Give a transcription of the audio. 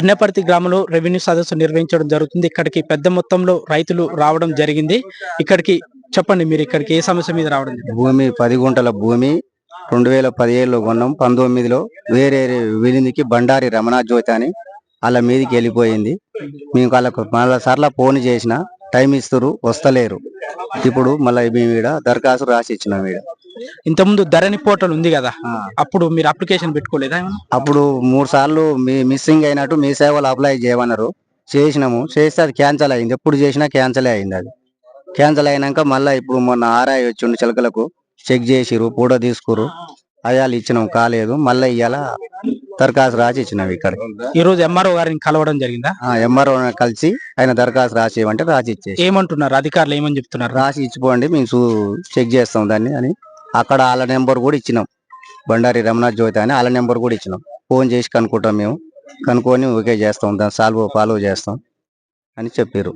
అన్నపర్తి గ్రామంలో రెవెన్యూ సదస్సు నిర్వహించడం జరుగుతుంది. ఇక్కడికి పెద్ద మొత్తంలో రైతులు రావడం జరిగింది. ఇక్కడికి చెప్పండి మీరు ఇక్కడికి ఏ సమస్య మీద రావడం భూమి పది గుంటల భూమి రెండు వేల పదిహేడులో కొన్నాం. పంతొమ్మిదిలో వేరే వెళ్ళిందికి బండారి రమణ జ్యోతి అని వాళ్ళ మీదికి వెళ్ళిపోయింది. మేము వాళ్ళకు మళ్ళా సార్లు ఫోన్ చేసిన టైం ఇస్తారు వస్తలేరు. ఇప్పుడు మళ్ళీ మేము ఇక్కడ దరఖాస్తు రాసి ఇచ్చినాం ఇక్కడ ఇంతకుముందు ధరణి పోర్టల్ ఉంది కదా. అప్పుడు మీరు అప్లికేషన్ పెట్టుకోలేదా? అప్పుడు మూడు సార్లు మీ మిస్సింగ్ అయినట్టు మీ సేవలు అప్లై చేయమన్నారు. చేసినాము. చేస్తే అది క్యాన్సిల్ అయింది. ఎప్పుడు చేసినా క్యాన్సిల్ అయింది అది. క్యాన్సిల్ అయినాక మళ్ళీ ఇప్పుడు మొన్న ఆర్ఐ వచ్చిండు చిలకలకు. చెక్ చేసిరు ఫోటో తీసుకురు అయాలు ఇచ్చినాం కాలేదు. మళ్ళీ ఇవాళ దరఖాస్తు రాసి ఇచ్చినాం ఇక్కడ. ఈ రోజు ఎంఆర్ఓ గారిని కలవడం జరిగిందా? ఎంఆర్ఓ కలిసి ఆయన దరఖాస్తు రాసి ఇవ్వమంటే రాసి ఇచ్చేసి. ఏమంటున్నారు? అధికారులు ఏమని చెప్తున్నారు? రాసి ఇచ్చిపోండి మేము చెక్ చేస్తాం దాన్ని అని. అక్కడ వాళ్ళ నెంబర్ కూడా ఇచ్చినాం. బండారి రమణాథ్ జ్యోతి అని వాళ్ళ నెంబర్ కూడా ఇచ్చినాం. ఫోన్ చేసి కనుక్కుంటాం మేము. కనుక్కొని ఓకే చేస్తాం. దాన్ని సాల్వ్ ఫాలో చేస్తాం అని చెప్పారు